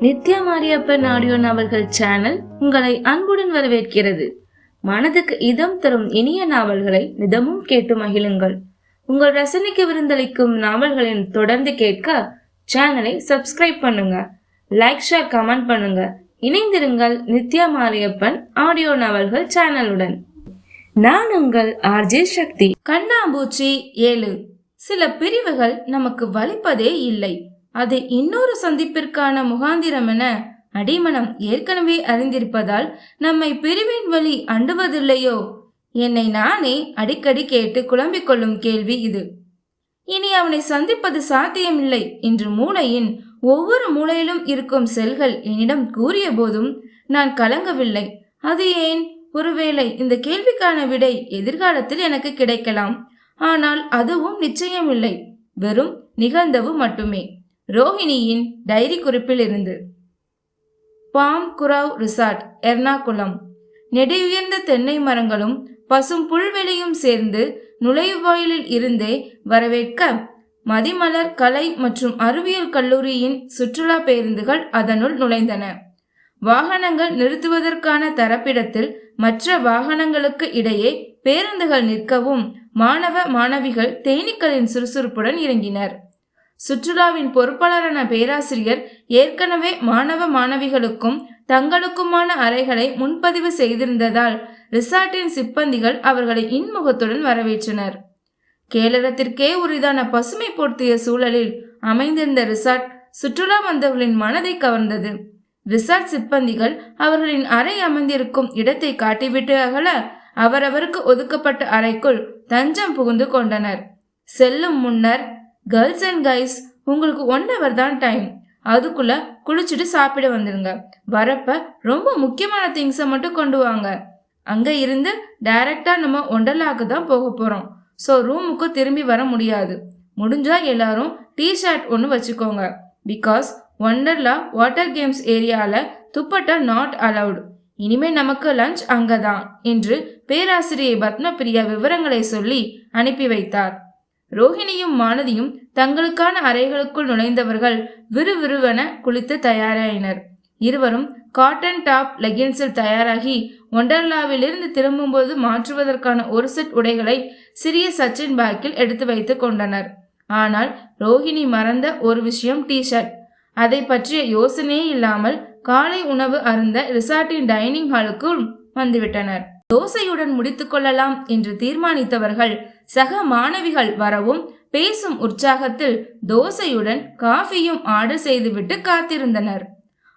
Nithya Mariappan audio நாவல்கள் channel உங்களை அன்புடன் வரவேற்கிறது. மனதுக்கு இதம் தரும் இனிய நாவல்களை நிதமும் கேட்டு மகிழுங்கள். உங்கள் ரசனைக்கு விருந்தளிக்கும் நாவல்களின் தொடர்ந்து கேட்க சேனலை சப்ஸ்கிரைப் பண்ணுங்க. லைக் ஷேர் கமெண்ட் பண்ணுங்க. இணைந்திருங்கள் நித்யா மாரியப்பன் ஆடியோ நாவல்கள் சேனலுடன். நான் உங்கள் ஆர்ஜே சக்தி. கண்ணாம்பூச்சி ஏழு. சில பிரிவுகள் நமக்கு வலிப்பதே இல்லை. அது இன்னொரு சந்திப்பிற்கான முகாந்திரம் என அடிமனம் ஏற்கனவே அறிந்திருப்பதால் நம்மை பிரிவின் வழி அண்டுவதில்லையோ? என்னை நானே அடிக்கடி கேட்டு குழம்பிக் கொள்ளும் கேள்வி இது. இனி அவனை சந்திப்பது சாத்தியமில்லை என்று மூளையின் ஒவ்வொரு மூலையிலும் இருக்கும் செல்கள் என்னிடம் கூறிய போதும் நான் கலங்கவில்லை. அது ஏன்? ஒருவேளை இந்த கேள்விக்கான விடை எதிர்காலத்தில் எனக்கு கிடைக்கலாம். ஆனால் அதுவும் நிச்சயமில்லை. வெறும் நிகழ்ந்தவு மட்டுமே. ரோஹிணியின் டைரி குறிப்பில் இருந்து. Palm grove resort Ernakulam. நெடியுயர்ந்த தென்னை மரங்களும் பசும் புல்வெளியும் சேர்ந்து நுழைவாயிலில் இருந்தே வரவேற்க மதிமலர் கலை மற்றும் அறிவியல் கல்லூரியின் சுற்றுலா பேருந்துகள் அதனுள் நுழைந்தன. வாகனங்கள் நிறுத்துவதற்கான தரப்பிடத்தில் மற்ற வாகனங்களுக்கு இடையே பேருந்துகள் நிற்கவும் மாணவ மாணவிகள் தேனீக்களின் சுறுசுறுப்புடன் இறங்கினர். சுற்றுலாவின் பொறுப்பாளரான பேராசிரியர் ஏற்கனவே மாணவ மாணவிகளுக்கும் தங்களுக்குமான அறைகளை முன்பதிவு செய்திருந்ததால் ரிசார்ட்டின் சிப்பந்திகள் அவர்களை இன்முகத்துடன் வரவேற்றனர். கேரளத்திற்கே உரிதான பசுமை பொருத்திய சூழலில் அமைந்திருந்த ரிசார்ட் சுற்றுலா வந்தவர்களின் மனதை கவர்ந்தது. ரிசார்ட் சிப்பந்திகள் அவர்களின் அறை அமைந்திருக்கும் இடத்தை காட்டிவிட்டு அகல அவரவருக்கு ஒதுக்கப்பட்ட அறைக்குள் தஞ்சம் புகுந்து கொண்டனர். செல்லும் முன்னர் கேர்ள்ஸ் அண்ட் கைஸ் உங்களுக்கு ஒன் ஹவர் தான் டைம் அதுக்குள்ள குளிச்சுட்டு சாப்பிட வந்துடுங்க வரப்ப ரொம்ப முக்கியமான திங்ஸை மட்டும் கொண்டு வாங்க. அங்கே இருந்து டைரக்டா நம்ம ஒண்டர்லாக்கு தான் போக போகிறோம் ஸோ ரூமுக்கு திரும்பி வர முடியாது. முடிஞ்சால் எல்லாரும் டீ ஷர்ட் ஒன்று வச்சுக்கோங்க. பிகாஸ் ஒண்டர்லா வாட்டர் கேம்ஸ் ஏரியாவில் துப்பட்டா நாட் அலவுட் இனிமே நமக்கு லஞ்ச் அங்கதான் என்று பேராசிரியை பத்மபிரியா விவரங்களை சொல்லி அனுப்பி வைத்தார். ரோஹிணியும் மானதியும் தங்களுக்கான அறைகளுக்குள் நுழைந்தவர்கள் விறுவிறுவென குளித்து தயாராயினர். இருவரும் காட்டன் டாப் லெகின்ஸில் தயாராகி ஒண்டர்லாவிலிருந்து திரும்பும்போது மாற்றுவதற்கான ஒரு செட் உடைகளை சிறிய சச்சின் பேக்கில் எடுத்து வைத்து கொண்டனர். ஆனால் ரோஹிணி மறந்த ஒரு விஷயம் டிஷர்ட் அதை பற்றிய யோசனையே இல்லாமல் காலை உணவு அருந்த ரிசார்ட்டின் டைனிங் ஹாலுக்குள் வந்துவிட்டனர். தோசையுடன் முடித்துக்கொள்ளலாம் என்று தீர்மானித்தவர்கள் சக மாணவிகள் வரவும் பேசும் உற்சாகத்தில் தோசையுடன் காஃபியும் ஆர்டர் செய்துவிட்டு காத்திருந்தனர்.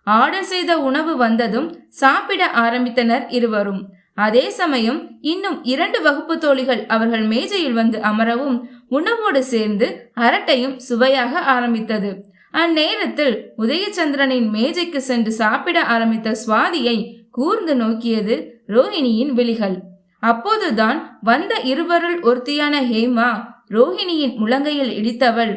ஆர்டர் செய்த உணவு வந்ததும் சாப்பிட ஆரம்பித்தனர் இருவரும். அதே சமயம் இன்னும் இரண்டு வகுப்பு தோழிகள் அவர்கள் மேஜையில் வந்து அமரவும் உணவோடு சேர்ந்து அரட்டையும் சுவையாக ஆரம்பித்தது. அந்நேரத்தில் உதயச்சந்திரனின் மேஜைக்கு சென்று சாப்பிட ஆரம்பித்த சுவாதியை கூர்ந்து நோக்கியது ரோஹிணியின் விழிகள். அப்போதுதான் வந்த இருவருள் ஒருத்தியான ஹேமா ரோஹிணியின் முழங்கையில் இடித்தவள்.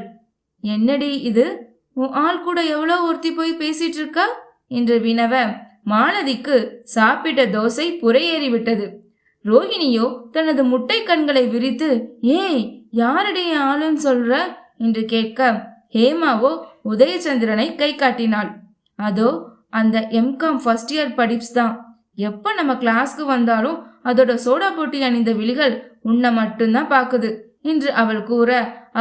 என்னடி இது? உன் ஆள் கூட எவ்வளோ ஒருத்தி போய் பேசிட்டு இருக்கா என்று வினவ மாலதிக்கு சாப்பிட்ட தோசை புறையேறி விட்டது ரோஹிணியோ தனது முட்டை கண்களை விரித்து ஏய் யாரடைய ஆளுன்னு சொல்ற? என்று கேட்க ஹேமாவோ உதயச்சந்திரனை கை காட்டினாள். அதோ அந்த எம்காம் ஃபர்ஸ்ட் இயர் படிப்ஸ் தான். எப்போ நம்ம கிளாஸ்க்கு வந்தாலும் அதோட சோடா போட்டி அணிந்த விழிகள் உன்னை மட்டும்தான் பாக்குது என்று அவள் கூற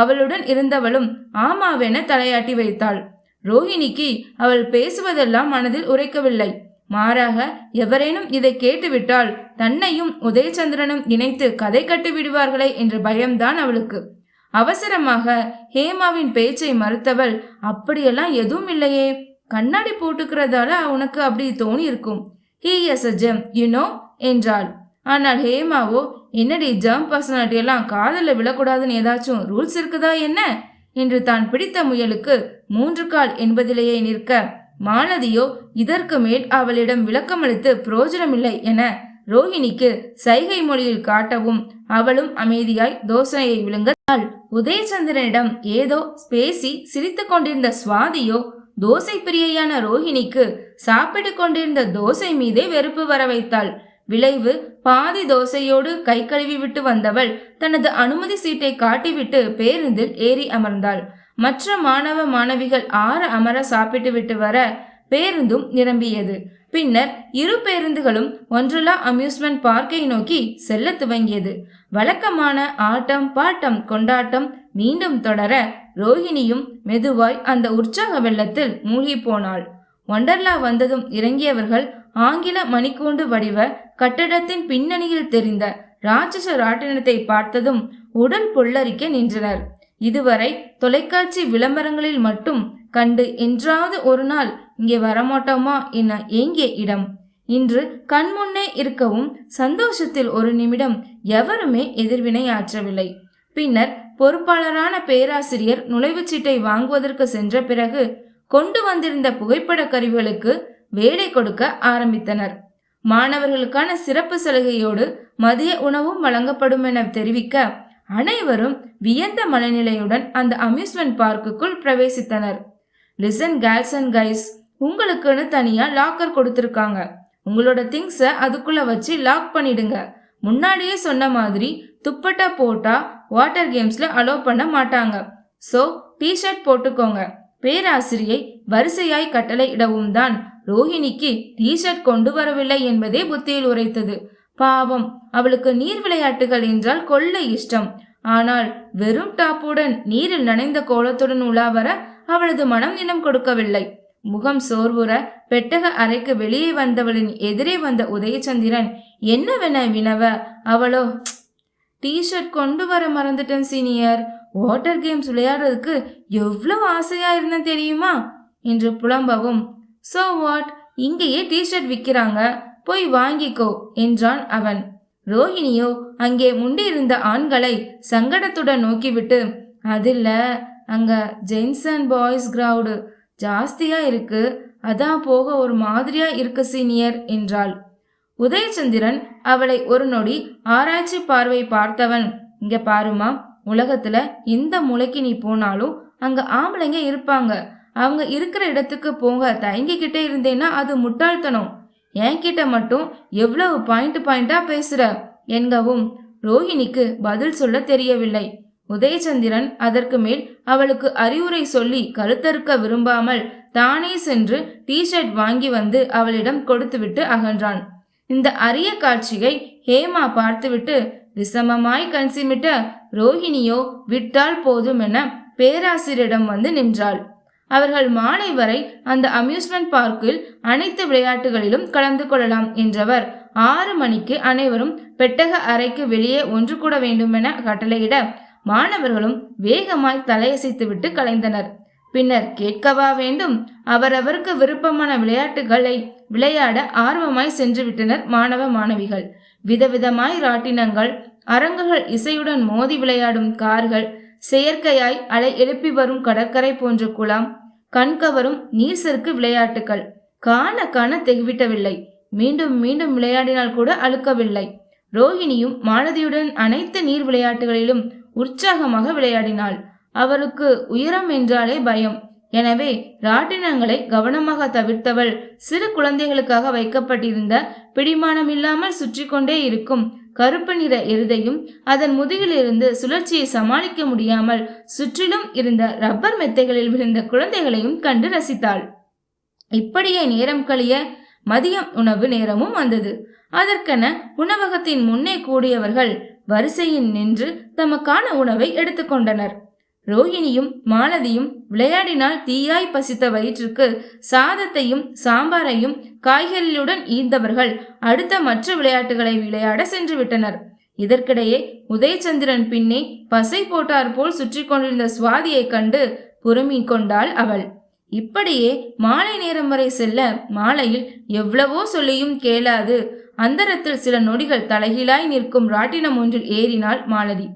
அவளுடன் இருந்தவளும் ஆமாவென தலையாட்டி வைத்தாள். ரோஹிணிக்கு அவள் பேசுவதெல்லாம் மனதில் உரைக்கவில்லை. மாறாக எவரேனும் இதை கேட்டுவிட்டால் தன்னையும் உதயச்சந்திரனும் இணைத்து கதை கட்டி விடுவார்களே என்ற பயம்தான் அவளுக்கு. அவசரமாக ஹேமாவின் பேச்சை மறுத்தவள் அப்படியெல்லாம் எதுவும் இல்லையே கண்ணாடி போட்டுக்கிறதால உனக்கு அப்படி தோணி இருக்கும் he is a gem you know. ஆனால் ஹேமாவோ என்னடி ஜம் பர்சனாலிட்டி எல்லாம் காதலில் விழக்கூடாதுன்னு ஏதாச்சும் ரூல்ஸ் இருக்குதா என்ன? என்று தான் பிடித்த முயலுக்கு மூன்று கால் என்பதிலேயே நிற்க மாலதியோ இதற்கு மேல் அவளிடம் விளக்கமளித்து புரோஜனமில்லை என ரோஹிணிக்கு சைகை மொழியில் காட்டவும் அவளும் அமைதியாய் தோசையை விழுங்கத்தாள். உதயச்சந்திரனிடம் ஏதோ பேசி சிரித்து கொண்டிருந்த சுவாதியோ தோசை பிரியையான ரோஹிணிக்கு சாப்பிட்டு கொண்டிருந்த தோசை மீதே வெறுப்பு வர வைத்தாள். விளைவு பாதி தோசையோடு கை கழுவி விட்டு வந்தவள் தனது அனுமதி சீட்டை காட்டிவிட்டு பேருந்தில் ஏறி அமர்ந்தாள். மற்ற மாணவ மாணவிகள் ஆற அமர சாப்பிட்டு விட்டு வர பேருந்தும் நிரம்பியது. பின்னர் இரு பேருந்துகளும் ஒன்றுலா அம்யூஸ்மெண்ட் பார்க்கை நோக்கி செல்ல துவங்கியது. வழக்கமான ஆட்டம் பாட்டம் கொண்டாட்டம் மீண்டும் தொடர ரோஹிணியும் மெதுவாய் அந்த உற்சாக வெள்ளத்தில் மூழ்கி போனாள். ஒண்டர்லா வந்ததும் இறங்கியவர்கள் ஆங்கில மணிக்கூண்டு வடிவ கட்டடத்தின் பின்னணியில் தெரிந்த ராட்சச ராட்டினத்தை பார்த்ததும் உடல் பொள்ளரிக்க நின்றனர். இதுவரை தொலைக்காட்சி விளம்பரங்களில் மட்டும் கண்டு என்றாவது ஒரு நாள் இங்கே வரமாட்டோமா என ஏங்கிய இடம். இன்று கண்முன்னே இருக்கவும் சந்தோஷத்தில் ஒரு நிமிடம் எவருமே எதிர்வினை ஆற்றவில்லை. பின்னர் பொறுப்பாளரான பேராசிரியர் நுழைவுச்சீட்டை வாங்குவதற்கு சென்ற பிறகு கொண்டு வந்திருந்த புகைப்பட கருவிகளுக்கு வேலை கொடுக்க ஆரம்பித்தனர். மாணவர்களுக்கான சிறப்பு சலுகையோடு மதிய உணவும் வழங்கப்படும் என தெரிவிக்க அனைவரும் வியந்த மனநிலையுடன் அந்த அம்யூஸ்மெண்ட் பார்க்குக்குள் பிரவேசித்தனர். லிசன் கேர்ள்ஸ் அண்ட் கைஸ் உங்களுக்குன்னு தனியா லாக்கர் கொடுத்துருக்காங்க. உங்களோட திங்ஸை அதுக்குள்ள வச்சு லாக் பண்ணிடுங்க. முன்னாடியே சொன்ன மாதிரி துப்பட்டா போட்டா வாட்டர் கேம்ஸ்ல அலோவ் பண்ண மாட்டாங்க. ஸோ டிஷர்ட் போட்டுக்கோங்க. பேராசிரியை வரிசையாய் கட்டளை இடவும் தான் ரோஹிணிக்கு டிஷர்ட் கொண்டு வரவில்லை என்பதே புத்தியில் உரைத்தது. பாவம் அவளுக்கு நீர் விளையாட்டுகள் என்றால் கொள்ள இஷ்டம். ஆனால் வெறும் டாப்புடன் நீரில் நனைந்த கோலத்துடன் உலா வர அவளது மனம் இனம் கொடுக்கவில்லை. முகம் சோர்வுற பெட்டக அறைக்கு வெளியே வந்தவளின் எதிரே வந்த உதயச்சந்திரன் என்னவென வினவ? அவளோ டிஷர்ட் கொண்டு வர மறந்துட்டேன் சீனியர் வாட்டர் கேம்ஸ் விளையாடுறதுக்கு எவ்வளவு ஆசையா இருந்தேன் தெரியுமா? என்று புலம்பவும் சோ வாட் இங்கேயே டிஷர்ட் விற்கிறாங்க போய் வாங்கிக்கோ என்றான் அவன். ரோஹிணியோ அங்கே முண்டியிருந்த ஆண்களை சங்கடத்துடன் நோக்கிவிட்டு அதில்ல அங்க ஜென்ஸ் அண்ட் பாய்ஸ் கிரவுடு ஜாஸ்தியா இருக்கு. அதான் போக ஒரு மாதிரியா இருக்கு சீனியர் என்றாள். உதயச்சந்திரன் அவளை ஒரு நொடி ஆராய்ச்சி பார்வை பார்த்தவன். இங்க பாருமா உலகத்துல எந்த மூளைக்கு நீ போனாலும் அங்க ஆம்பளைங்க இருப்பாங்க. அவங்க இருக்கிற இடத்துக்கு போங்க. தயங்கிக்கிட்டே இருந்தேன்னா அது முட்டாள்தனம். என்கிட்ட மட்டும் எவ்வளவு பாயிண்ட் பாயிண்டா பேசுற? என்கவும் ரோஹிணிக்கு பதில் சொல்ல தெரியவில்லை. உதயச்சந்திரன் அதற்கு மேல் அவளுக்கு அறிவுரை சொல்லி கருத்தறுக்க விரும்பாமல் தானே சென்று டிஷர்ட் வாங்கி வந்து அவளிடம் கொடுத்துவிட்டு அகன்றான். இந்த அரிய காட்சியை ஹேமா பார்த்துவிட்டு விஷமமாய் கண்சிமிட்ட ரோஹிணியோ விட்டால் போதும் என பேராசிரியரிடம் வந்து நின்றாள். அவர்கள் மாலை வரை அந்த அம்யூஸ்மெண்ட் பார்க்கில் அனைத்து விளையாட்டுகளிலும் கலந்து கொள்ளலாம் என்றவர். ஆறு மணிக்கு அனைவரும் பெட்டக அறைக்கு வெளியே ஒன்று கூட வேண்டுமென கட்டளையிட மாணவர்களும் வேகமாய் தலையசைத்துவிட்டு கலைந்தனர். பின்னர் கேட்கவா வேண்டும்? அவரவருக்கு விருப்பமான விளையாட்டுகளை விளையாட ஆர்வமாய் சென்றுவிட்டனர் மாணவ மாணவிகள். விதவிதமாய் ராட்டினங்கள் அரங்குகள் இசையுடன் மோதி விளையாடும் கார்கள் செயற்கையாய் அலை எழுப்பி வரும் கடற்கரை போன்ற குளம் கண்கவரும் நீர் செருக்கு விளையாட்டுகள் காண காண தெகிவிட்டவில்லை. மீண்டும் மீண்டும் விளையாடினால் கூட அழுக்கவில்லை. ரோஹிணியும் மாலதியுடன் அனைத்து நீர் விளையாட்டுகளிலும் உற்சாகமாக விளையாடினாள். அவளுக்கு உயரம் என்றாலே பயம். எனவே ராட்டினங்களை கவனமாக தவிர்த்தவள் சிறு குழந்தைகளுக்காக வைக்கப்பட்டிருந்த பிடிமானம் இல்லாமல் சுற்றி கொண்டே இருக்கும் கருப்பு நிற எருதையும் அதன் முதுகிலிருந்து சுழற்சியை சமாளிக்க முடியாமல் சுற்றிலும் இருந்த ரப்பர் மெத்தைகளில் விழுந்த குழந்தைகளையும் கண்டு ரசித்தாள். இப்படியே நேரம் கழிய மதியம் உணவு நேரமும் வந்தது. அதற்கென உணவகத்தின் முன்னே கூடியவர்கள் வரிசையில் நின்று தமக்கான உணவை எடுத்துக்கொண்டனர். ரோஹிணியும் மாலதியும் விளையாடினால் தீயாய் பசித்த வயிற்றுக்கு சாதத்தையும் சாம்பாரையும் காய்கறிகளுடன் ஈந்தவர்கள் அடுத்த மற்ற விளையாட்டுகளை விளையாட சென்று விட்டனர். இதற்கிடையே உதயச்சந்திரன் பின்னே பசை போட்டார் போல் சுற்றி கொண்டிருந்த சுவாதியை கண்டு புறமி கொண்டாள் அவள். இப்படியே மாலை நேரம் வரை செல்ல மாலையில் எவ்வளவோ சொல்லியும் கேளாது. அந்தரத்தில் சில நொடிகள் தலைகீழாய் நிற்கும் ராட்டினம் ஒன்றில் ஏறினாள் மாலதி.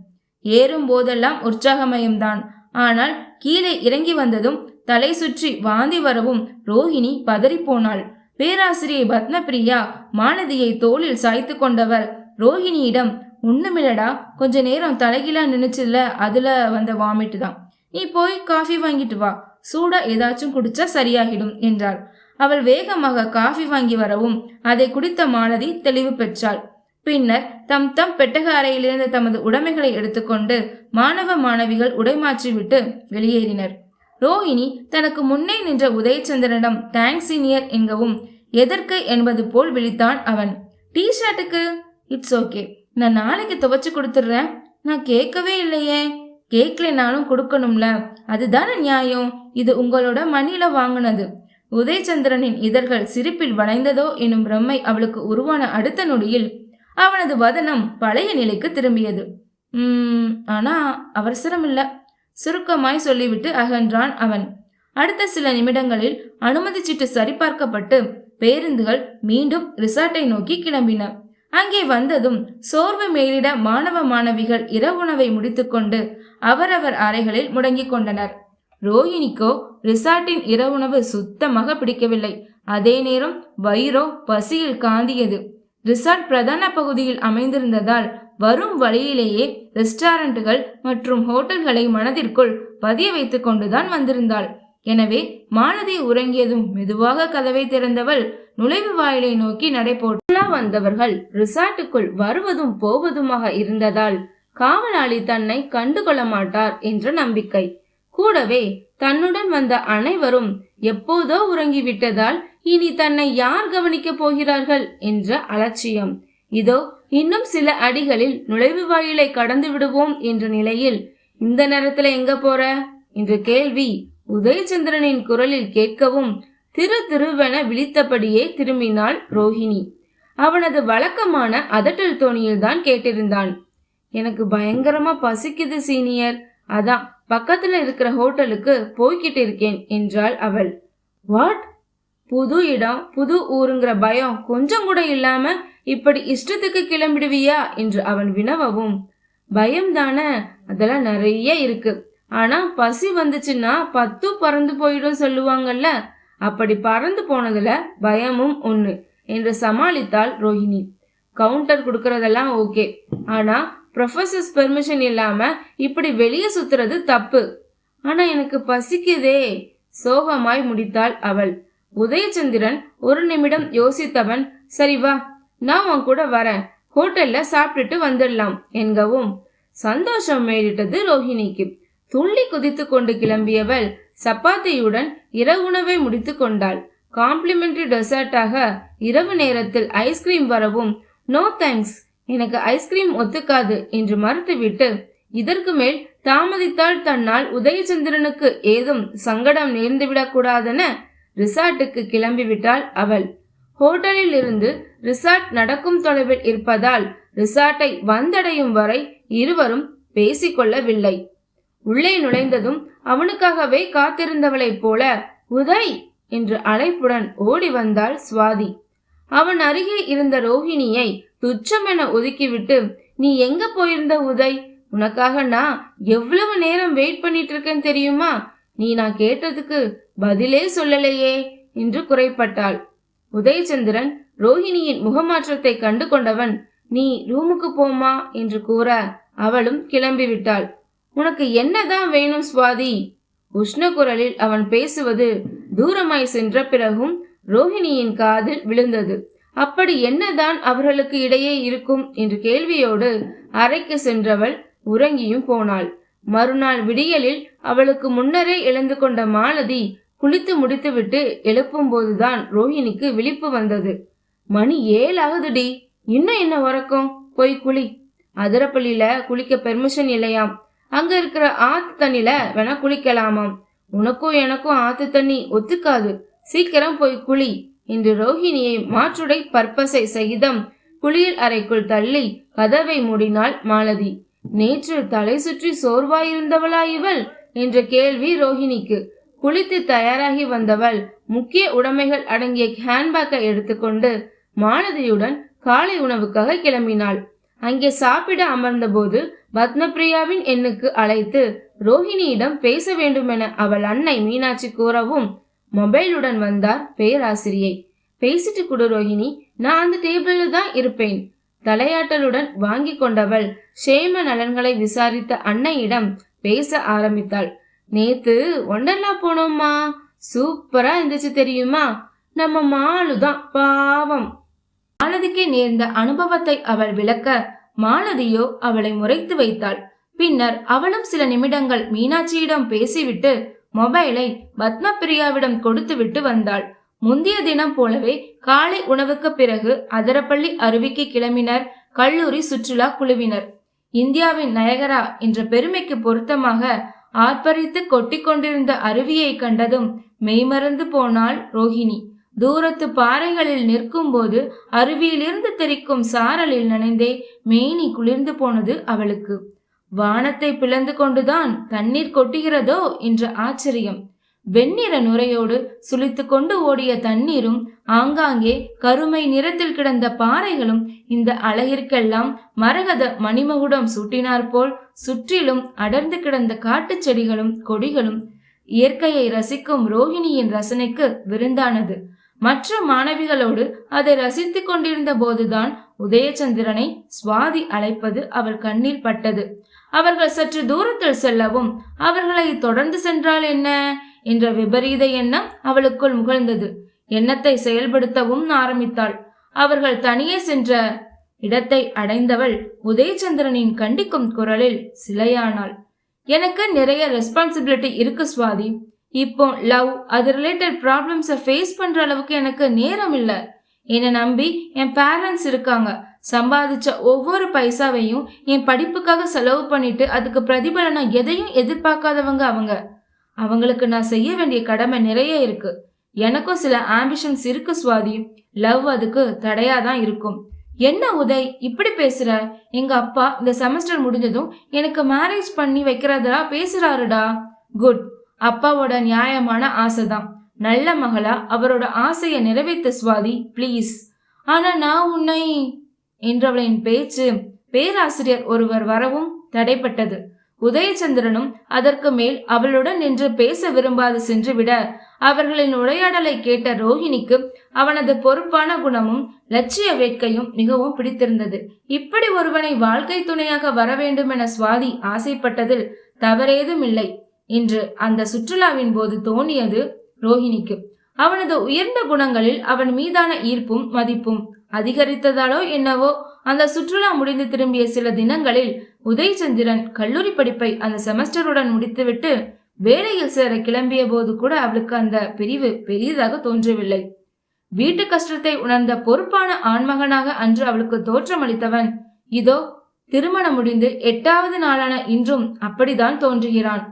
ஏறும் போதெல்லாம் உற்சாகமயம்தான். ஆனால் கீழே இறங்கி வந்ததும் தலை சுற்றி வாந்தி வரவும் ரோஹிணி பதறிப்போனாள். பேராசிரியை பத்மபிரியா மானதியை தோளில் சாய்த்து கொண்டவர். ரோஹிணியிடம் ஒண்ணுமில்லடா கொஞ்ச நேரம் தலைகிலா நினைச்சதுல அதுல வந்த வாமிட்டு தான். நீ போய் காஃபி வாங்கிட்டு வா. சூடா ஏதாச்சும் குடிச்சா சரியாகிடும் என்றாள். அவள் வேகமாக காஃபி வாங்கி வரவும் அதை குடித்த மாலதி தெளிவு பெற்றாள். பின்னர் தம் தம் பெட்டக அறையிலிருந்து தமது உடைமைகளை எடுத்துக்கொண்டு மாணவ மாணவிகள் உடைமாற்றிவிட்டு வெளியேறினர். ரோஹிணி தனக்கு முன்னே நின்ற உதயச்சந்திரனிடம் தேங்க்ஸ் சீனியர் என்கவும் எதற்கு? என்பது போல் விழித்தான் அவன். டீ ஷர்ட்டுக்கு இட்ஸ் ஓகே நான் நாளைக்கு துவைச்சு கொடுத்துட்றேன். நான் கேட்கவே இல்லையே. கேட்கலனாலும் கொடுக்கணும்ல. அதுதானே நியாயம். இது உங்களோட மணியில வாங்கினது. உதயச்சந்திரனின் இதழ்கள் சிரிப்பில் வளைந்ததோ எனும் பிரம்மை அவளுக்கு உருவான அடுத்த நொடியில் அவனது வதனம் பழைய நிலைக்கு திரும்பியது. உம் ஆனா அவசரம் இல்ல சுருக்கமாய் சொல்லிவிட்டு அகன்றான் அவன். அடுத்த சில நிமிடங்களில் அனுமதி சீட்டு சரிபார்க்கப்பட்டு பேருந்துகள் மீண்டும் ரிசார்ட்டை நோக்கி கிளம்பின. அங்கே வந்ததும் சோர்வு மேலிட மாணவ மாணவிகள் இரவுணவை முடித்துக்கொண்டு அவரவர் அறைகளில் முடங்கிக் கொண்டனர். ரோஹிணிக்கோ ரிசார்ட்டின் இரவுணவு சுத்தமாக பிடிக்கவில்லை. அதே நேரம் வயிறோ பசியில் காந்தியது. ரிசார்ட் பிரதான பகுதியில் அமைந்திருந்ததால் வரும் வழியிலேயே ரெஸ்டாரண்ட்டுகள் மற்றும் ஹோட்டல்களை மனதிற்குள் பதிய வைத்து கொண்டுதான் வந்திருந்தாள். எனவே மாலதி உறங்கியதும் மெதுவாக கதவை திறந்தவள் நுழைவு வாயிலை நோக்கி நடைபோட்டுலா வந்தவர்கள் ரிசார்ட்டுக்குள் வருவதும் போவதுமாக இருந்ததால் காவலாளி தன்னை கண்டுகொள்ள மாட்டார் என்ற நம்பிக்கை. கூடவே தன்னுடன் வந்த அனைவரும் எப்போதோ உறங்கிவிட்டதால் இனி தன்னை யார் கவனிக்கப் போகிறார்கள் என்ற அலட்சியம். இதோ இன்னும் சில அடிகளில் நுழைவு வாயிலை கடந்து விடுவோம் என்ற நிலையில் இந்த நேரத்துல எங்க போற? என்ற கேள்வி உதயச்சந்திரனின் குரலில் கேட்கவும் திரு திருவென விழித்தபடியே திரும்பினாள் ரோஹிணி. அவனது வழக்கமான அதட்டல் தோணியில்தான் கேட்டிருந்தான். எனக்கு பயங்கரமா பசிக்குது சீனியர். அதான் பக்கத்துல இருக்கிற ஹோட்டலுக்கு போய்கிட்டு இருக்கேன் என்றாள் அவள். வாட் புது இடம் புது ஊருங்கிற பயம் கொஞ்சம் கூட இல்லாம இப்படி இஷ்டத்துக்கு கிளம்பிடுவியா? என்று அவன் வினவவும். பயம் தானே அதெல்லாம் நிறைய இருக்கு. ஆனா பசி வந்துச்சுன்னா பத்து பறந்து போயிடும் சொல்லுவாங்கல்ல? அப்படி பறந்து போனதுல பயமும் ஒண்ணு என்று சமாளித்தாள் ரோஹிணி. கவுண்டர் கொடுக்கறதெல்லாம் ஓகே ஆனா ப்ரொஃபசர்ஸ் பெர்மிஷன் இல்லாமல் இப்படி வெளியே சுத்துறது தப்பு. ஆனால் எனக்கு பசிக்குதே. சோகமாய் முடித்தாள் அவள். உதயச்சந்திரன் ஒரு நிமிடம் யோசித்தவன் சரி வா நான் உன் கூட வரேன். ஹோட்டல்ல சாப்பிட்டுட்டு வந்துடலாம் என்கவும். சந்தோஷம் மேலிட்டது ரோஹிணிக்கு. துள்ளி குதித்து கொண்டு கிளம்பியவள் சப்பாத்தியுடன் இரவுணவை முடித்து கொண்டாள். காம்ப்ளிமெண்டரி டெசர்ட்டாக இரவு நேரத்தில் ஐஸ்கிரீம் வரவும் நோ தேங்க்ஸ் எனக்கு ஐஸ்கிரீம் ஒத்துக்காது என்று மறுத்துவிட்டு இதற்கு மேல் தாமதித்தால் தன்னால் உதயச்சந்திரனுக்கு ஏதும் சங்கடம் நேர்ந்துவிடக்கூடாதென ரிசார்ட்டுக்கு கிளம்பிவிட்டாள் அவள். ஹோட்டலில் இருந்து ரிசார்ட் நடக்கும் தொலைவில் இருப்பதால் ரிசார்ட்டை வந்தடையும் வரை இருவரும் பேசிக்கொள்ளவில்லை. உள்ளே நுழைந்ததும் அவனுக்காகவே காத்திருந்தவளைப் போல உதய்! என்று அழைப்புடன் ஓடி வந்தாள் சுவாதி. அவன் அருகே இருந்த ரோஹிணியை துச்சம் என ஒதுக்கிவிட்டு நீ எங்க போயிருந்த உதய்? உனக்காக நான் எவ்வளவு நேரம் வெயிட் பண்ணிட்டு இருக்கேன் தெரியுமா? நீ நான் கேட்டதுக்கு பதிலே சொல்லலையே என்று குறைப்பட்டாள். உதயச்சந்திரன் ரோஹிணியின் முகமாற்றத்தை கண்டு கொண்டவன் நீ ரூமுக்கு போமா என்று கூற அவளும் கிளம்பிவிட்டாள். உனக்கு என்னதான் வேணும் சுவாதி? உஷ்ண குரலில் அவன் பேசுவது தூரமாய் சென்ற பிறகும் ரோஹிணியின் காதில் விழுந்தது. அப்படி என்னதான் அவர்களுக்கு இடையே இருக்கும்? என்று கேள்வியோடு அறைக்கு சென்றவள் உறங்கியும் போனாள். மறுநாள் விடியலில் அவளுக்கு முன்னரே எழுந்து கொண்ட மாலதி குளித்து முடித்துவிட்டு எழுப்பும் போதுதான் ரோஹிணிக்கு விழிப்பு வந்தது. மணி ஏழாகுதுடி. இன்னும் என்ன உறக்கம்? போய் குளி. அதிரப்பள்ளியில குளிக்க பெர்மிஷன் இல்லையாம். அங்க இருக்கிற ஆத்து தண்ணில வேணா குளிக்கலாமாம். உனக்கும் எனக்கும் ஆத்து தண்ணி ஒத்துக்காது. சீக்கிரம் போய் குளி. என்று ரோஹிணியை மாற்றுடை பற்பசை சகிதம். குளியல் அறைக்குள் தள்ளி கதவை மூடினாள் மாலதி. நேற்று தலை சுற்றி சோர்வாயிருந்தவளா இவள்? என்ற கேள்வி ரோஹிணிக்கு. குளித்து தயாராகி வந்தவள் முக்கிய உடைமைகள் அடங்கிய ஹேண்ட்பேக்கை எடுத்துக்கொண்டு மாலதியுடன் காலை உணவுக்காக கிளம்பினாள். அங்கே சாப்பிட அமர்ந்தபோது பத்மபிரியாவின் எண்ணுக்கு அழைத்து ரோஹிணியிடம் பேச வேண்டுமென அவள் அன்னை மீனாட்சி கூறவும் மொபைலுடன் வந்தார் பேராசிரியை. பேசிட்டு கொடு ரோஹிணி நான் அந்த டேபிளில் தான் இருப்பேன். தலையாட்டலுடன் வாங்கி கொண்டவள் சேம நலன்களை விசாரித்த அன்னையிடம் பேச ஆரம்பித்தாள். நேத்து ஒண்டர்லா போனோம்மா. சூப்பரா இருந்துச்சு தெரியுமா? நம்ம மாலுதான் பாவம். மாலதிக்கு நேர்ந்த அனுபவத்தை அவள் விளக்க மாலதியோ அவளை முறைத்து வைத்தாள். பின்னர் அவளும் சில நிமிடங்கள் மீனாட்சியிடம் பேசிவிட்டு மொபைலை பத்மபிரியாவிடம் கொடுத்துவிட்டு வந்தாள். முந்தைய தினம் போலவே காலை உணவுக்கு பிறகு அதரப்பள்ளி அருவிக்கு கிளம்பினர். கல்லூரி சுற்றுலா குழுவினர். இந்தியாவின் நயகரா என்ற பெருமைக்கு பொருத்தமாக ஆர்ப்பரித்து கொட்டி கொண்டிருந்த அருவியை கண்டதும் மெய்மறந்து போனாள் ரோஹிணி. தூரத்து பாறைகளில் நிற்கும்போது அருவியிலிருந்து தெரிக்கும் சாரலில் நனைந்தே மேனி குளிர்ந்து போனது அவளுக்கு. வானத்தை பிளந்து கொண்டுதான் தண்ணீர் கொட்டுகிறதோ என்ற ஆச்சரியம். வெண்ணிற நுரையோடு சுளித்து கொண்டு ஓடிய தண்ணீரும் ஆங்காங்கே கருமை நிறத்தில் கிடந்த பாறைகளும் இந்த அழகிற்கெல்லாம் மரகத மணிமகுடம் சூட்டினார் போல் சுற்றிலும் அடர்ந்து கிடந்த காட்டுச் செடிகளும் கொடிகளும் இயற்கையை ரசிக்கும் ரோஹிணியின் ரசனைக்கு விருந்தானது. மற்ற மாணவிகளோடு அதை ரசித்துக் கொண்டிருந்த போதுதான் உதயச்சந்திரனை சுவாதி அழைப்பது அவள் கண்ணில் பட்டது. அவர்கள் சற்று தூரத்தில் செல்லவும் அவர்களை தொடர்ந்து சென்றால் என்ன? என்ற விபரீத எண்ணம் அவளுக்குள் முகழ்ந்தது. எண்ணத்தை செயல்படுத்தவும் ஆரம்பித்தாள். அவர்கள் தனியே சென்ற இடத்தை அடைந்தவள் உதயச்சந்திரனின் கண்டிக்கும் குரலில் சிலையானாள். எனக்கு நிறைய ரெஸ்பான்சிபிலிட்டி இருக்கு சுவாதி. இப்போ லவ் அது ரிலேட்டட் ப்ராப்ளம்ஸை ஃபேஸ் பண்ற அளவுக்கு எனக்கு நேரம் இல்லை. என்னை நம்பி என் பேரண்ட்ஸ் இருக்காங்க. சம்பாதிச்ச ஒவ்வொரு பைசாவையும் என் படிப்புக்காக செலவு பண்ணிட்டு அதுக்கு பிரதிபலனை எதையும் எதிர்பார்க்காதவங்க அவங்க. அவங்களுக்கு நான் செய்ய வேண்டிய கடமை நிறைய இருக்கு. எனக்கும் சில ஆம்பிஷன்ஸ் இருக்கு சுவாதி. லவ் அதுக்கு தடையா தான் இருக்கும். என்ன உதய் இப்படி பேசுற? எங்க அப்பா இந்த செமஸ்டர் முடிஞ்சதும் எனக்கு மேரேஜ் பண்ணி வைக்கிறதா பேசுறாருடா. குட் அப்பாவோட நியாயமான ஆசைதான். நல்ல மகளா அவரோட ஆசையை நிறைவேற்ற சுவாதி ப்ளீஸ் ஆனா நான் உன்னை என்றவளின் பேச்சு பேராசிரியர் ஒருவர் வரவும் தடைப்பட்டது. உதயச்சந்திரனும் அதற்கு மேல் அவளுடன் நின்று பேச விரும்பாது சென்றுவிட அவர்களின் உரையாடலை கேட்ட ரோஹிணிக்கு அவனது பொறுப்பான குணமும் லட்சிய வேட்கையும் மிகவும் பிடித்திருந்தது. இப்படி ஒருவனை வாழ்க்கை துணையாக வர வேண்டும் என சுவாதி ஆசைப்பட்டதில் தவறேதும் இல்லை என்று அந்த சுற்றுலாவின் போது தோணியது ரோஹிணிக்கு. அவனது உயர்ந்த குணங்களில் அவன் மீதான ஈர்ப்பும் மதிப்பும் அதிகரித்ததாலோ என்னவோ அந்த சுற்றுலா முடிந்து திரும்பிய சில தினங்களில் உதயச்சந்திரன் கல்லூரி படிப்பை அந்த செமஸ்டருடன் முடித்துவிட்டு வேலையில் சேர கிளம்பிய போது கூட அவளுக்கு அந்த பிரிவு பெரியதாக தோன்றவில்லை. வீட்டு கஷ்டத்தை உணர்ந்த பொறுப்பான ஆண்மகனாக அன்று அவளுக்கு தோற்றமளித்தவன் இதோ திருமணம் முடிந்து எட்டாவது நாளான இன்றும் அப்படித்தான் தோன்றுகிறான்.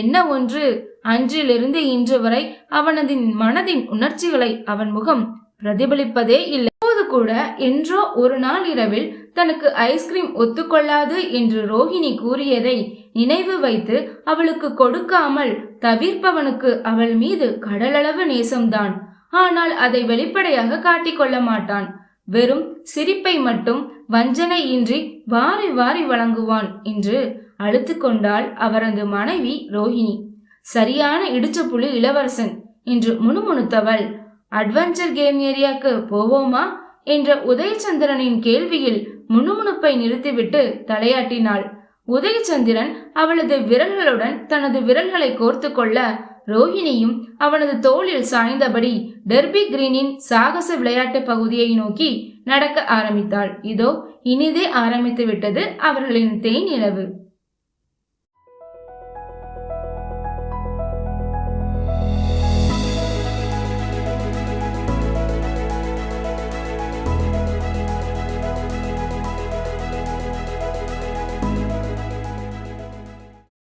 என்ன ஒன்று அன்றிலிருந்து இன்று வரை அவனதின் மனதின் உணர்ச்சிகளை அவன் முகம் பிரதிபலிப்பதே இல்லை. அப்போது கூட என்றோ ஒரு நாள் இரவில் தனக்கு ஐஸ்கிரீம் ஒத்துக்கொள்ளாது என்று ரோஹிணி கூறியதை நினைவு வைத்து அவளுக்கு கொடுக்காமல் தவிர்ப்பவனுக்கு அவள் மீது கடலளவு நேசம்தான். ஆனால் அதை வெளிப்படையாக காட்டிக்கொள்ள மாட்டான். வெறும் சிரிப்பை மட்டும் வஞ்சனை இன்றி வாரி வாரி வழங்குவான் என்று அழுத்து கொண்டாள் அவரது மனைவி ரோஹிணி. சரியான இடிச்ச புலி இளவரசன் என்று முணுமுணுத்தவள் அட்வென்ச்சர் கேம் ஏரியாக்கு போவோமா? என்ற உதயச்சந்திரனின் கேள்வியில் முணுமுணுப்பை நிறுத்திவிட்டு தலையாட்டினாள். உதயச்சந்திரன் அவளது விரல்களுடன் தனது விரல்களை கோர்த்து கொள்ள ரோஹிணியும் அவனது தோளில் சாய்ந்தபடி டெர்பி கிரீனின் சாகச விளையாட்டு பகுதியை நோக்கி நடக்க ஆரம்பித்தாள். இதோ இனிதே ஆரம்பித்து விட்டது அவர்களின் தேனிலவு